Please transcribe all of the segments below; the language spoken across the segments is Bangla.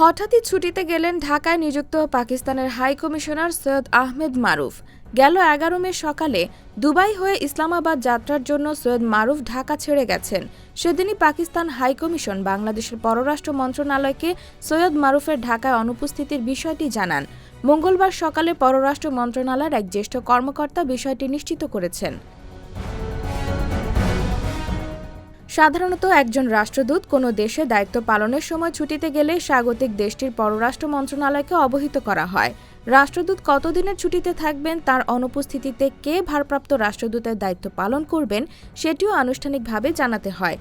হঠাৎই ছুটিতে গেলেন ঢাকায় নিযুক্ত পাকিস্তানের হাই কমিশনার সৈয়দ আহমেদ মারুফ। গেল এগারো মে সকালে দুবাই হয়ে ইসলামাবাদ যাত্রার জন্য সৈয়দ মারুফ ঢাকা ছেড়ে গেছেন। সেদিনই পাকিস্তান হাই কমিশন বাংলাদেশের পররাষ্ট্র মন্ত্রণালয়কে সৈয়দ মারুফের ঢাকায় অনুপস্থিতির বিষয়টি জানান। মঙ্গলবার সকালে পররাষ্ট্র মন্ত্রণালয়ের এক জ্যেষ্ঠ কর্মকর্তা বিষয়টি নিশ্চিত করেছেন। সাধারণত একজন রাষ্ট্রদূত কোনো দেশে দায়িত্ব পালনের সময় ছুটিতে গেলে স্বাগতিক দেশটির পররাষ্ট্র মন্ত্রণালয়কে অবহিত করা হয়। রাষ্ট্রদূত কতদিনের ছুটিতে থাকবেন, তার অনুপস্থিতিতে কে ভারপ্রাপ্ত রাষ্ট্রদূতের দায়িত্ব পালন করবেন, সেটিও আনুষ্ঠানিকভাবে জানাতে হয়।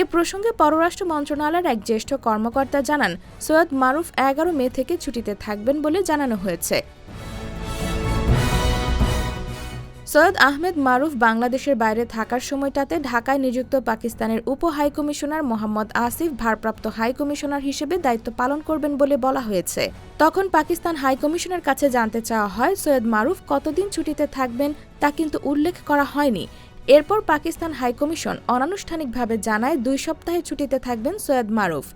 এ প্রসঙ্গে পররাষ্ট্র মন্ত্রণালয়ের এক জ্যেষ্ঠ কর্মকর্তা জানান, সৈয়দ মারুফ এগারো মে থেকে ছুটিতে থাকবেন বলে জানানো হয়েছে। সৈয়দ আহমেদ মারুফ বাংলাদেশের বাইরে থাকার সময়টাতে ঢাকায় নিযুক্ত পাকিস্তানের উপ হাইকমিশনার মোহাম্মদ আসিফ ভারপ্রাপ্ত হাইকমিশনার হিসেবে দায়িত্ব পালন করবেন বলে বলা হয়েছে। তখন পাকিস্তান হাইকমিশনের কাছে জানতে চাওয়া হয়, সৈয়দ মারুফ কতদিন ছুটিতে থাকবেন তা কিন্তু উল্লেখ করা হয়নি। এরপর পাকিস্তান হাইকমিশন অনানুষ্ঠানিকভাবে জানায়, দুই সপ্তাহে ছুটিতে থাকবেন সৈয়দ মারুফ।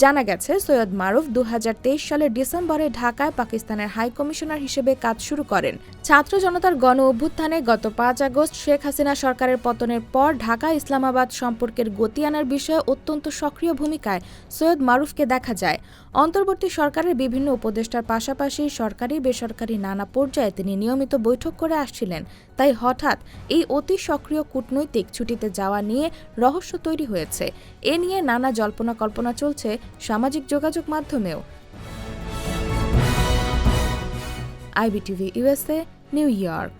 জানা গেছে, সৈয়দ মারুফ দু হাজার তেইশ সালের ডিসেম্বরে ঢাকায় পাকিস্তানের হাই কমিশনার হিসেবে কাজ শুরু করেন। ছাত্র জনতার গণ অভ্যুত্থানে গত পাঁচ আগস্ট শেখ হাসিনা সরকারের পতনের পর ঢাকা ইসলামাবাদ সম্পর্কের গতি আনার বিষয়ে অত্যন্ত সক্রিয় ভূমিকায় সৈয়দ মারুফকে দেখা যায়। অন্তর্বর্তী সরকারের বিভিন্ন উপদেষ্টার পাশাপাশি সরকারি, বেসরকারি নানা পর্যায়ে তিনি নিয়মিত বৈঠক করে আসছিলেন। তাই হঠাৎ এই অতি সক্রিয় কূটনৈতিক ছুটিতে যাওয়া নিয়ে রহস্য তৈরি হয়েছে। এ নিয়ে নানা জল্পনা কল্পনা চলছে সামাজিক যোগাযোগ মাধ্যমেও। IBTV USA New York.